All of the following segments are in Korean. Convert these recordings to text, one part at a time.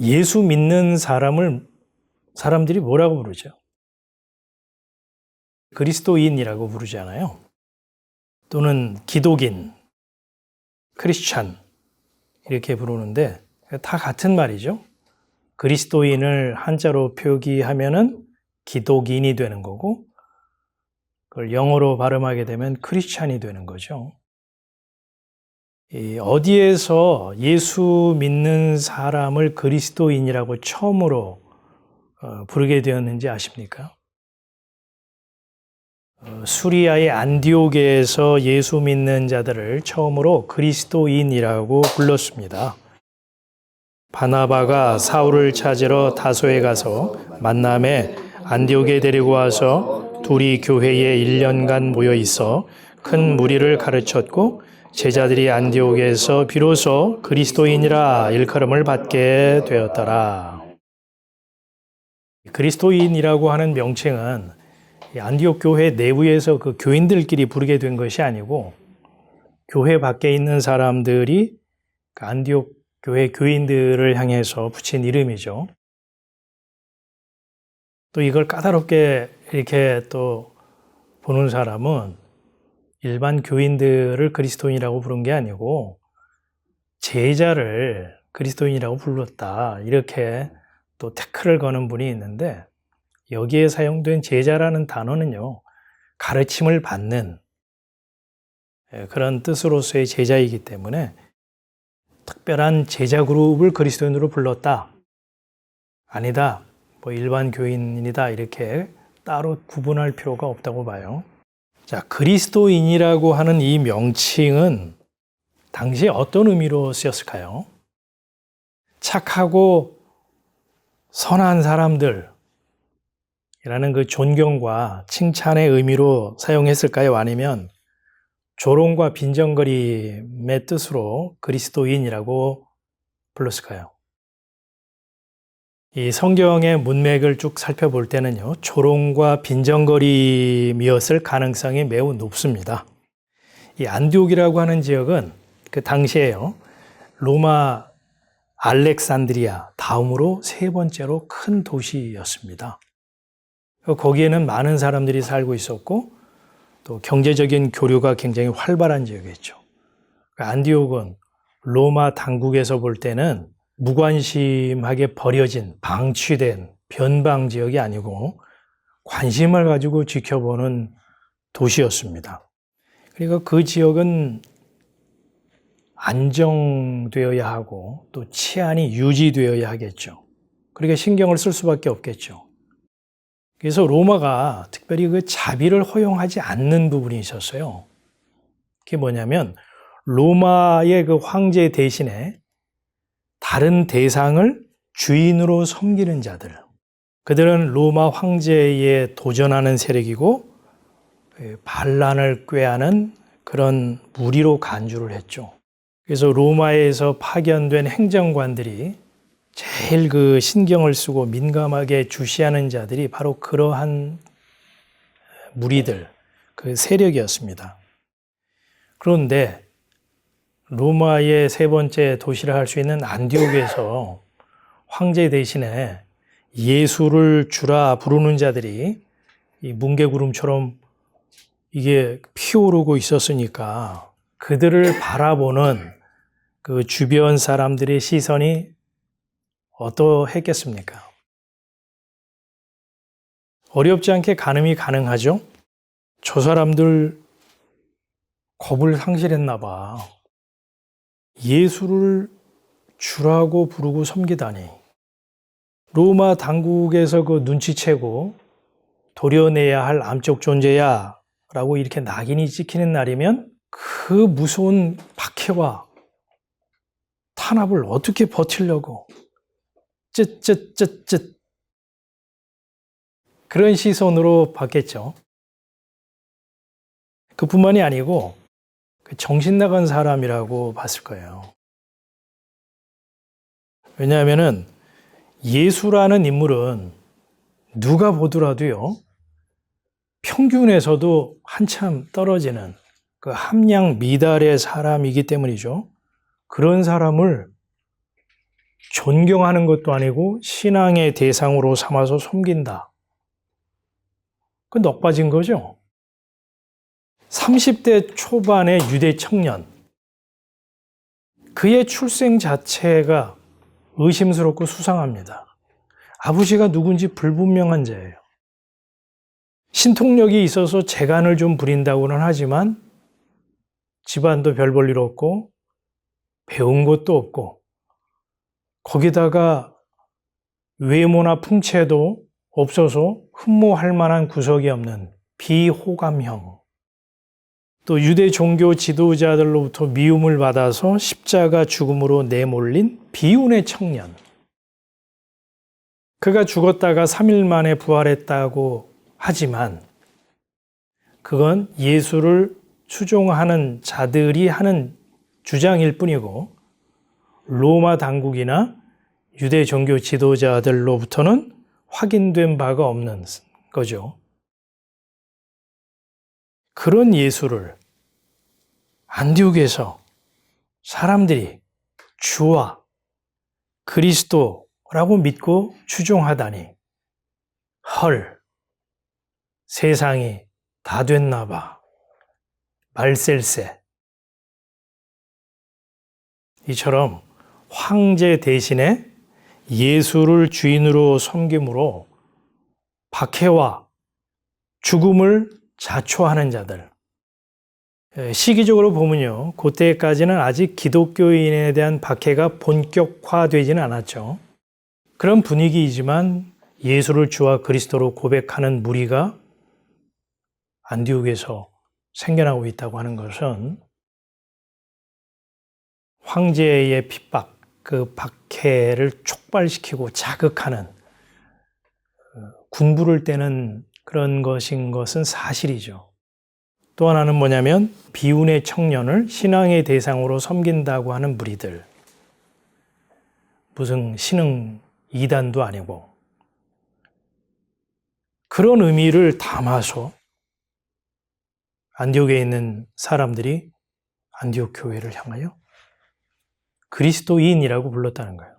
예수 믿는 사람을 사람들이 뭐라고 부르죠? 그리스도인이라고 부르잖아요. 또는 기독인, 크리스찬 이렇게 부르는데 다 같은 말이죠. 그리스도인을 한자로 표기하면은 기독인이 되는 거고 그걸 영어로 발음하게 되면 크리스찬이 되는 거죠. 이 어디에서 예수 믿는 사람을 그리스도인이라고 처음으로 어, 부르게 되었는지 아십니까? 어, 수리아의 안디오게에서 예수 믿는 자들을 처음으로 그리스도인이라고 불렀습니다. 바나바가 사울을 찾으러 다소에 가서 만남에 안디옥에 데리고 와서 둘이 교회에 1년간 모여 있어 큰 무리를 가르쳤고 제자들이 안디옥에서 비로소 그리스도인이라 일컬음을 받게 되었더라. 그리스도인이라고 하는 명칭은 안디옥 교회 내부에서 그 교인들끼리 부르게 된 것이 아니고 교회 밖에 있는 사람들이 그 안디옥 교회 교인들을 향해서 붙인 이름이죠. 또 이걸 까다롭게 이렇게 또 보는 사람은 일반 교인들을 그리스도인이라고 부른 게 아니고 제자를 그리스도인이라고 불렀다. 이렇게 또 태클을 거는 분이 있는데 여기에 사용된 제자라는 단어는요, 가르침을 받는 예, 그런 뜻으로서의 제자이기 때문에 특별한 제자 그룹을 그리스도인으로 불렀다. 아니다. 뭐 일반 교인이다. 이렇게 따로 구분할 필요가 없다고 봐요. 자, 그리스도인이라고 하는 이 명칭은 당시에 어떤 의미로 쓰였을까요? 착하고 선한 사람들, 이라는 그 존경과 칭찬의 의미로 사용했을까요? 아니면 조롱과 빈정거림의 뜻으로 그리스도인이라고 불렀을까요? 이 성경의 문맥을 쭉 살펴볼 때는요, 조롱과 빈정거림이었을 가능성이 매우 높습니다. 이 안디옥이라고 하는 지역은 그 당시에요, 로마 알렉산드리아 다음으로 세 번째로 큰 도시였습니다. 거기에는 많은 사람들이 살고 있었고 또 경제적인 교류가 굉장히 활발한 지역이었죠. 안디옥은 로마 당국에서 볼 때는 무관심하게 버려진 방치된 변방 지역이 아니고 관심을 가지고 지켜보는 도시였습니다. 그러니까 그 지역은 안정되어야 하고 또 치안이 유지되어야 하겠죠. 그러니까 신경을 쓸 수밖에 없겠죠. 그래서 로마가 특별히 그 자비를 허용하지 않는 부분이 있었어요. 그게 뭐냐면 로마의 그 황제 대신에 다른 대상을 주인으로 섬기는 자들. 그들은 로마 황제에 도전하는 세력이고 예, 반란을 꾀하는 그런 무리로 간주를 했죠. 그래서 로마에서 파견된 행정관들이 제일 그 신경을 쓰고 민감하게 주시하는 자들이 바로 그러한 무리들, 그 세력이었습니다. 그런데 로마의 세 번째 도시라 할 수 있는 안디옥에서 황제 대신에 예수를 주라 부르는 자들이 이 뭉게구름처럼 이게 피오르고 있었으니까 그들을 바라보는 그 주변 사람들의 시선이 어떠했겠습니까? 어렵지 않게 가늠이 가능하죠? 저 사람들 겁을 상실했나 봐. 예수를 주라고 부르고 섬기다니. 로마 당국에서 그 눈치채고 도려내야 할 암적 존재야 라고 이렇게 낙인이 찍히는 날이면 그 무서운 박해와 탄압을 어떻게 버틸려고 쯧쯧쯧쯧 그런 시선으로 봤겠죠. 그뿐만이 아니고 그 정신 나간 사람이라고 봤을 거예요. 왜냐하면은 예수라는 인물은 누가 보더라도요, 평균에서도 한참 떨어지는 그 함량 미달의 사람이기 때문이죠. 그런 사람을 존경하는 것도 아니고 신앙의 대상으로 삼아서 섬긴다. 그 넉빠진 거죠. 30대 초반의 유대 청년. 그의 출생 자체가 의심스럽고 수상합니다. 아버지가 누군지 불분명한 자예요. 신통력이 있어서 재간을 좀 부린다고는 하지만 집안도 별 볼 일 없고 배운 것도 없고 거기다가 외모나 풍채도 없어서 흠모할 만한 구석이 없는 비호감형. 또 유대 종교 지도자들로부터 미움을 받아서 십자가 죽음으로 내몰린 비운의 청년. 그가 죽었다가 3일 만에 부활했다고 하지만 그건 예수를 추종하는 자들이 하는 주장일 뿐이고 로마 당국이나 유대 종교 지도자들로부터는 확인된 바가 없는 거죠. 그런 예수를 안디옥에서 사람들이 주와 그리스도라고 믿고 추종하다니 헐 세상이 다 됐나 봐. 말셀세. 이처럼 황제 대신에 예수를 주인으로 섬김으로 박해와 죽음을 자초하는 자들. 에, 시기적으로 보면요. 그때까지는 아직 기독교인에 대한 박해가 본격화되지는 않았죠. 그런 분위기이지만 예수를 주와 그리스도로 고백하는 무리가 안디옥에서 생겨나고 있다고 하는 것은 황제의 핍박, 그 박해를 촉발시키고 자극하는 어, 군부를 떼는 그런 것인 것은 사실이죠. 또 하나는 뭐냐면 비운의 청년을 신앙의 대상으로 섬긴다고 하는 무리들. 무슨 신흥 이단도 아니고 그런 의미를 담아서 안디옥에 있는 사람들이 안디옥 교회를 향하여 그리스도인이라고 불렀다는 거예요.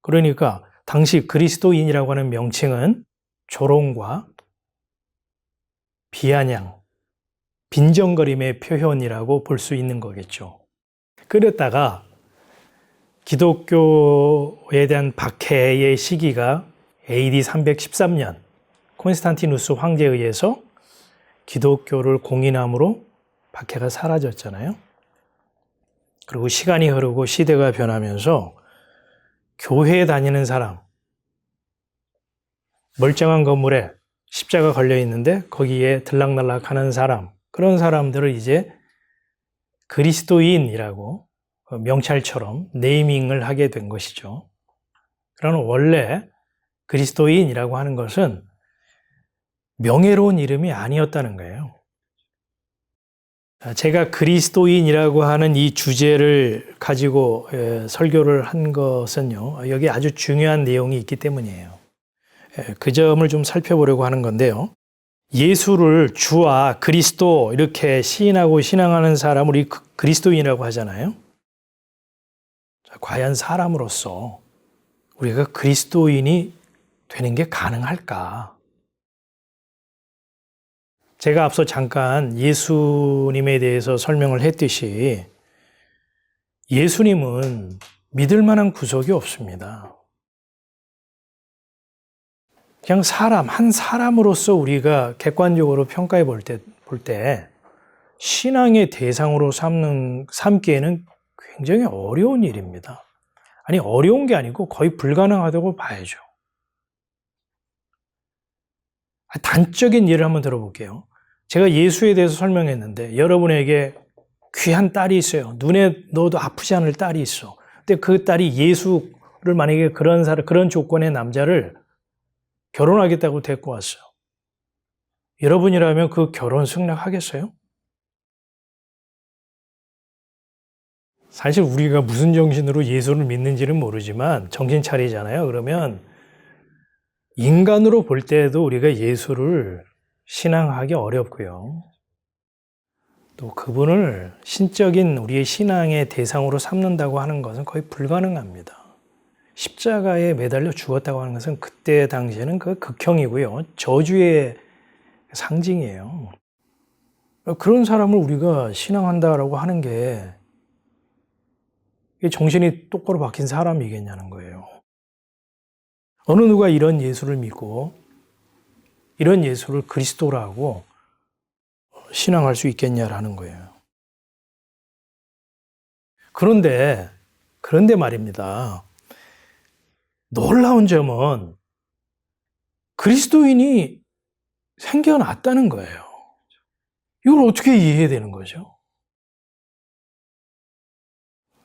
그러니까 당시 그리스도인이라고 하는 명칭은 조롱과 비아냥, 빈정거림의 표현이라고 볼 수 있는 거겠죠. 그랬다가 기독교에 대한 박해의 시기가 AD 313년 콘스탄티누스 황제에 의해서 기독교를 공인함으로 박해가 사라졌잖아요. 그리고 시간이 흐르고 시대가 변하면서 교회에 다니는 사람, 멀쩡한 건물에 십자가 걸려 있는데 거기에 들락날락 하는 사람, 그런 사람들을 이제 그리스도인이라고 명찰처럼 네이밍을 하게 된 것이죠. 그러나 원래 그리스도인이라고 하는 것은 명예로운 이름이 아니었다는 거예요. 제가 그리스도인이라고 하는 이 주제를 가지고 설교를 한 것은요, 여기 아주 중요한 내용이 있기 때문이에요. 그 점을 좀 살펴보려고 하는 건데요. 예수를 주와 그리스도 이렇게 시인하고 신앙하는 사람을 이 그리스도인이라고 하잖아요. 과연 사람으로서 우리가 그리스도인이 되는 게 가능할까? 제가 앞서 잠깐 예수님에 대해서 설명을 했듯이 예수님은 믿을 만한 구석이 없습니다. 그냥 사람, 한 사람으로서 우리가 객관적으로 평가해 볼 때, 볼 때, 신앙의 대상으로 삼는, 삼기에는 굉장히 어려운 일입니다. 아니, 어려운 게 아니고 거의 불가능하다고 봐야죠. 단적인 예를 한번 들어볼게요. 제가 예수에 대해서 설명했는데 여러분에게 귀한 딸이 있어요. 눈에 넣어도 아프지 않을 딸이 있어. 근데 그 딸이 예수를 만약에 그런 사람, 그런 조건의 남자를 결혼하겠다고 데리고 왔어요. 여러분이라면 그 결혼 승낙하겠어요? 사실 우리가 무슨 정신으로 예수를 믿는지는 모르지만 정신 차리잖아요. 그러면 인간으로 볼 때에도 우리가 예수를 신앙하기 어렵고요. 또 그분을 신적인 우리의 신앙의 대상으로 삼는다고 하는 것은 거의 불가능합니다. 십자가에 매달려 죽었다고 하는 것은 그때 당시에는 그 극형이고요. 저주의 상징이에요. 그런 사람을 우리가 신앙한다라고 하는 게 정신이 똑바로 박힌 사람이겠냐는 거예요. 어느 누가 이런 예수를 믿고 이런 예수를 그리스도라고 신앙할 수 있겠냐라는 거예요. 그런데, 그런데 말입니다. 놀라운 점은 그리스도인이 생겨났다는 거예요. 이걸 어떻게 이해해야 되는 거죠?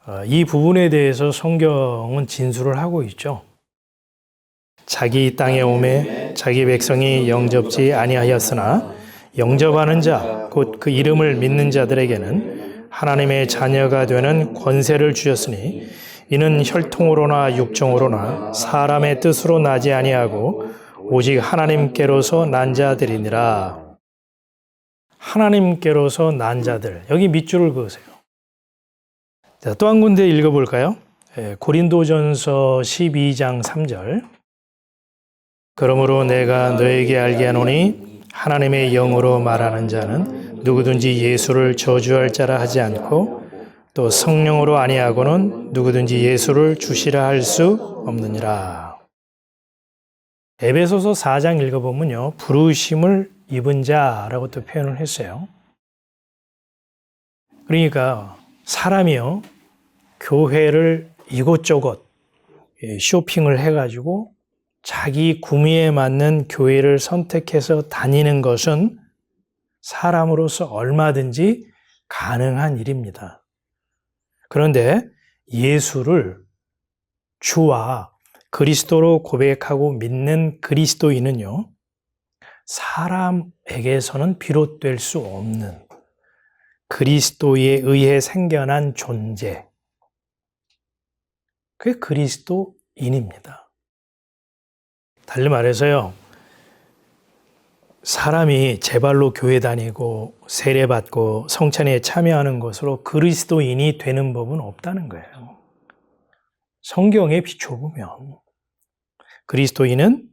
아, 이 부분에 대해서 성경은 진술을 하고 있죠. 자기 땅에 오매 자기 백성이 영접지 아니하였으나 영접하는 자 곧 그 이름을 믿는 자들에게는 하나님의 자녀가 되는 권세를 주셨으니 이는 혈통으로나 육정으로나 사람의 뜻으로 나지 아니하고 오직 하나님께로서 난 자들이니라. 하나님께로서 난 자들. 여기 밑줄을 그으세요. 자, 또 한 군데 읽어볼까요? 예, 고린도전서 12장 3절. 그러므로 내가 너에게 알게 하노니 하나님의 영으로 말하는 자는 누구든지 예수를 저주할 자라 하지 않고 또 성령으로 아니하고는 누구든지 예수를 주시라 할 수 없느니라. 에베소서 4장 읽어보면요. 부르심을 입은 자라고 또 표현을 했어요. 그러니까 사람이요. 교회를 이곳저곳 예, 쇼핑을 해가지고 자기 구미에 맞는 교회를 선택해서 다니는 것은 사람으로서 얼마든지 가능한 일입니다. 그런데 예수를 주와 그리스도로 고백하고 믿는 그리스도인은요, 사람에게서는 비롯될 수 없는 그리스도에 의해 생겨난 존재. 그게 그리스도인입니다. 달리 말해서요, 사람이 제발로 교회 다니고 세례받고 성찬에 참여하는 것으로 그리스도인이 되는 법은 없다는 거예요. 성경에 비춰보면 그리스도인은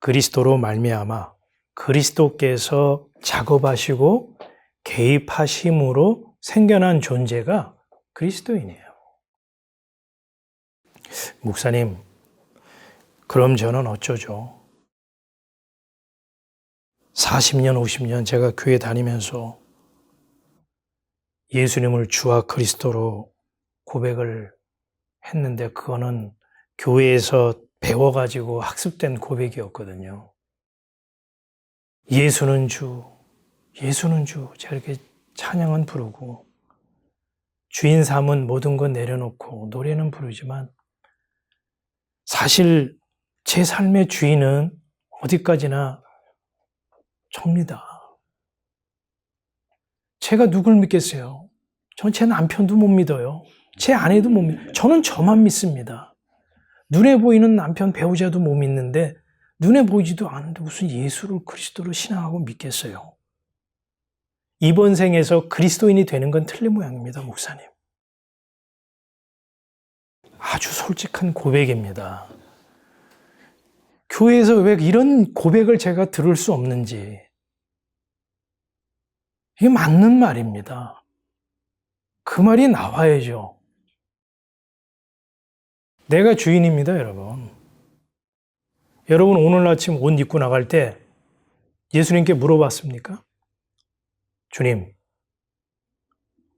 그리스도로 말미암아 그리스도께서 작업하시고 개입하심으로 생겨난 존재가 그리스도인이에요. 목사님, 그럼 저는 어쩌죠? 40년, 50년 제가 교회 다니면서 예수님을 주와 그리스도로 고백을 했는데 그거는 교회에서 배워가지고 학습된 고백이었거든요. 예수는 주, 예수는 주. 제가 이렇게 찬양은 부르고 주인 삼은 모든 것 내려놓고 노래는 부르지만 사실 제 삶의 주인은 어디까지나 접니다. 제가 누굴 믿겠어요? 전제 남편도 못 믿어요. 제 아내도 못 믿어요. 저는 저만 믿습니다. 눈에 보이는 남편, 배우자도 못 믿는데 눈에 보이지도 않는데 무슨 예수를 그리스도로 신앙하고 믿겠어요? 이번 생에서 그리스도인이 되는 건 틀린 모양입니다, 목사님. 아주 솔직한 고백입니다. 교회에서 왜 이런 고백을 제가 들을 수 없는지. 이게 맞는 말입니다. 그 말이 나와야죠. 내가 주인입니다, 여러분. 여러분, 오늘 아침 옷 입고 나갈 때 예수님께 물어봤습니까? 주님,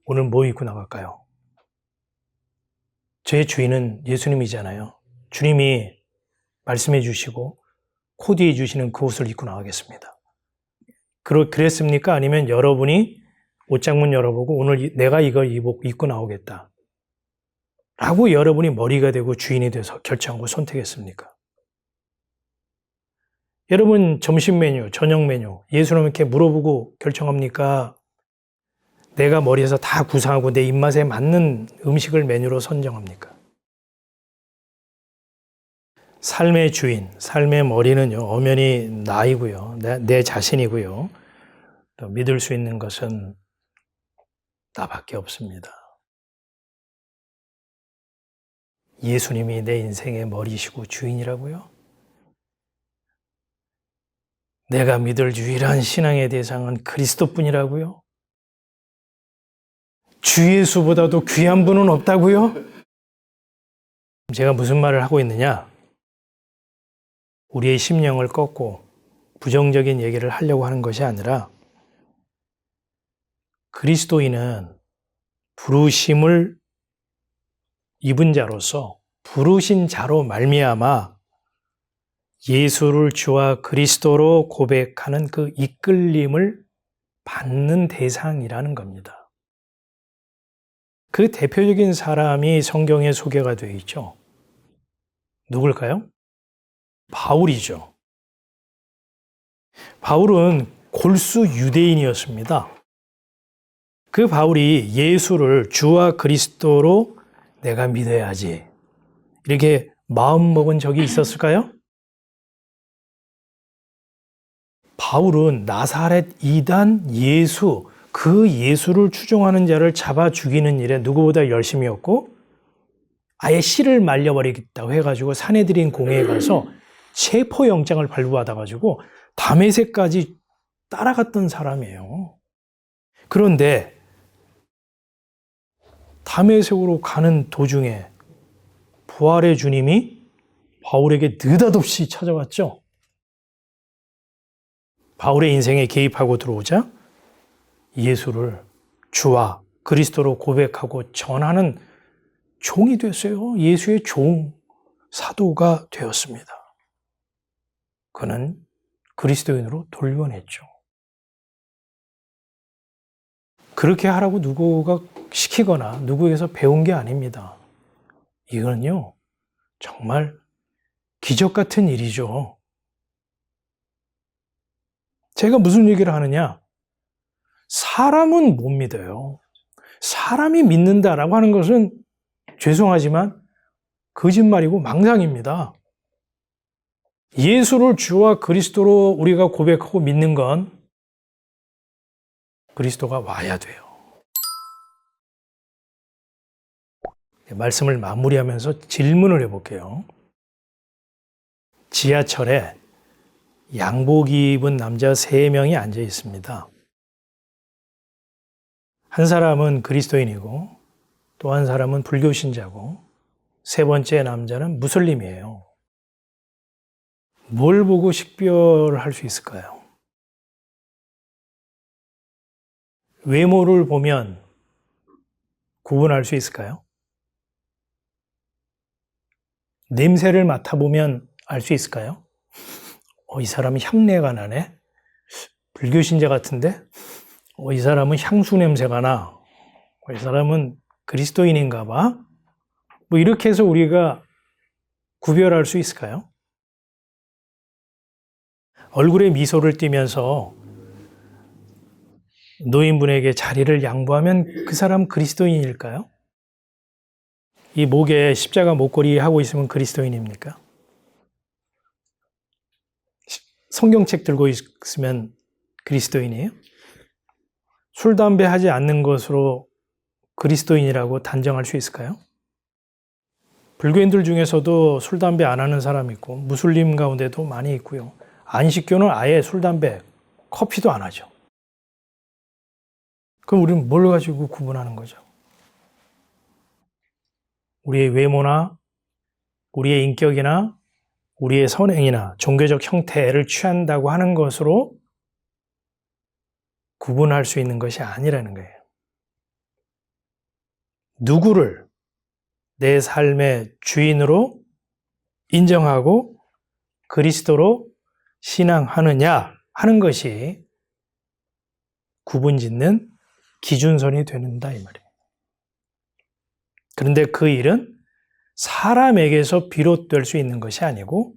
오늘 뭐 입고 나갈까요? 제 주인은 예수님이잖아요. 주님이 말씀해 주시고 코디해 주시는 그 옷을 입고 나가겠습니다. 그랬습니까? 아니면 여러분이 옷장문 열어보고 오늘 내가 이걸 입고 나오겠다. 라고 여러분이 머리가 되고 주인이 돼서 결정하고 선택했습니까? 여러분 점심 메뉴, 저녁 메뉴 예수님께 물어보고 결정합니까? 내가 머리에서 다 구상하고 내 입맛에 맞는 음식을 메뉴로 선정합니까? 삶의 주인, 삶의 머리는요, 엄연히 나이고요, 내, 내 자신이고요, 또 믿을 수 있는 것은 나밖에 없습니다. 예수님이 내 인생의 머리시고 주인이라고요? 내가 믿을 유일한 신앙의 대상은 그리스도뿐이라고요? 주 예수보다도 귀한 분은 없다고요? 제가 무슨 말을 하고 있느냐? 우리의 심령을 꺾고 부정적인 얘기를 하려고 하는 것이 아니라 그리스도인은 부르심을 입은 자로서 부르신 자로 말미암아 예수를 주와 그리스도로 고백하는 그 이끌림을 받는 대상이라는 겁니다. 그 대표적인 사람이 성경에 소개가 되어 있죠. 누굴까요? 바울이죠. 바울은 골수 유대인이었습니다. 그 바울이 예수를 주와 그리스도로 내가 믿어야지. 이렇게 마음 먹은 적이 있었을까요? 바울은 나사렛 이단 예수, 그 예수를 추종하는 자를 잡아 죽이는 일에 누구보다 열심이었고, 아예 씨를 말려버리겠다고 해가지고 사내들인 공회에 가서 체포영장을 발부받아 가지고 담에색까지 따라갔던 사람이에요. 그런데 담에색으로 가는 도중에 부활의 주님이 바울에게 느닷없이 찾아왔죠. 바울의 인생에 개입하고 들어오자 예수를 주와 그리스도로 고백하고 전하는 종이 됐어요. 예수의 종, 사도가 되었습니다. 그는 그리스도인으로 돌변했죠. 그렇게 하라고 누구가 시키거나 누구에게서 배운 게 아닙니다. 이거는요, 정말 기적 같은 일이죠. 제가 무슨 얘기를 하느냐? 사람은 못 믿어요. 사람이 믿는다라고 하는 것은 죄송하지만 거짓말이고 망상입니다. 예수를 주와 그리스도로 우리가 고백하고 믿는 건 그리스도가 와야 돼요. 말씀을 마무리하면서 질문을 해볼게요. 지하철에 양복 입은 남자 세 명이 앉아 있습니다. 한 사람은 그리스도인이고 또 한 사람은 불교 신자고 세 번째 남자는 무슬림이에요. 뭘 보고 식별할 수 있을까요? 외모를 보면 구분할 수 있을까요? 냄새를 맡아보면 알 수 있을까요? 어, 이 사람은 향내가 나네? 불교 신자 같은데? 어, 이 사람은 향수 냄새가 나. 어, 이 사람은 그리스도인인가 봐? 뭐 이렇게 해서 우리가 구별할 수 있을까요? 얼굴에 미소를 띠면서 노인분에게 자리를 양보하면 그 사람 그리스도인일까요? 이 목에 십자가 목걸이 하고 있으면 그리스도인입니까? 성경책 들고 있으면 그리스도인이에요? 술, 담배 하지 않는 것으로 그리스도인이라고 단정할 수 있을까요? 불교인들 중에서도 술, 담배 안 하는 사람 있고, 무슬림 가운데도 많이 있고요. 안식교는 아예 술, 담배, 커피도 안 하죠. 그럼 우리는 뭘 가지고 구분하는 거죠? 우리의 외모나 우리의 인격이나 우리의 선행이나 종교적 형태를 취한다고 하는 것으로 구분할 수 있는 것이 아니라는 거예요. 누구를 내 삶의 주인으로 인정하고 그리스도로 신앙하느냐 하는 것이 구분 짓는 기준선이 되는다 이 말이에요. 그런데 그 일은 사람에게서 비롯될 수 있는 것이 아니고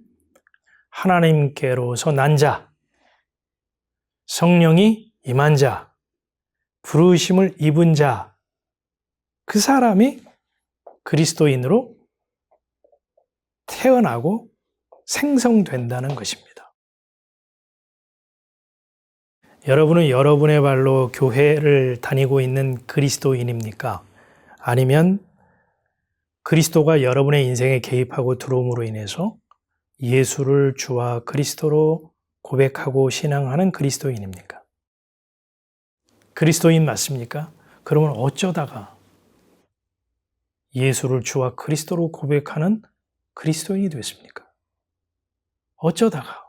하나님께로서 난 자, 성령이 임한 자, 부르심을 입은 자, 그 사람이 그리스도인으로 태어나고 생성된다는 것입니다. 여러분은 여러분의 발로 교회를 다니고 있는 그리스도인입니까? 아니면 그리스도가 여러분의 인생에 개입하고 들어옴으로 인해서 예수를 주와 그리스도로 고백하고 신앙하는 그리스도인입니까? 그리스도인 맞습니까? 그러면 어쩌다가 예수를 주와 그리스도로 고백하는 그리스도인이 됐습니까? 어쩌다가